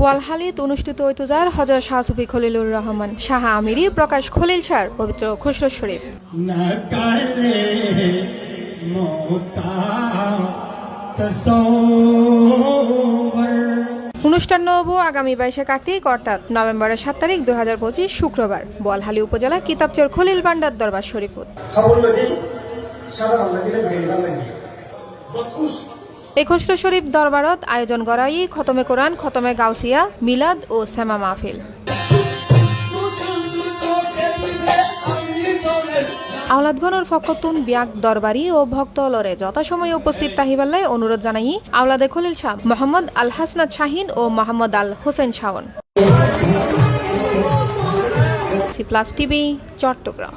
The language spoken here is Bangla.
বোয়ালহালিত অনুষ্ঠিত ঐতজার হজর শাহ সফি খলিলুর রহমান শাহ আমিরি প্রকাশ খলিল সার পবিত্র খুসরো শরীফ। অনুষ্ঠান নব আগামী বাইশে কার্তিক অর্থাৎ নভেম্বরের সাত তারিখ দু হাজার পঁচিশ শুক্রবার বোয়ালহালি উপজেলা কিতাবচর খলিল বান্ডার দরবার শরীফুত এই খুশরো শরীফ দরবারত আয়োজন করাই খতমে কোরআন, খতমে গাউসিয়া, মিলাদ ও শ্যামা মাহফিল। আওলাদগণের ফকতুন ব্যাগ দরবারি ও ভক্ত লরে যথাসময়ে উপস্থিত তাহিবাল্লায় অনুরোধ জানাই আওলাদে খলিল শাহ মোহাম্মদ আল হাসনাত শাহিন ও Mohammad Al Hossain Shaon. Plus TV, Chattogram.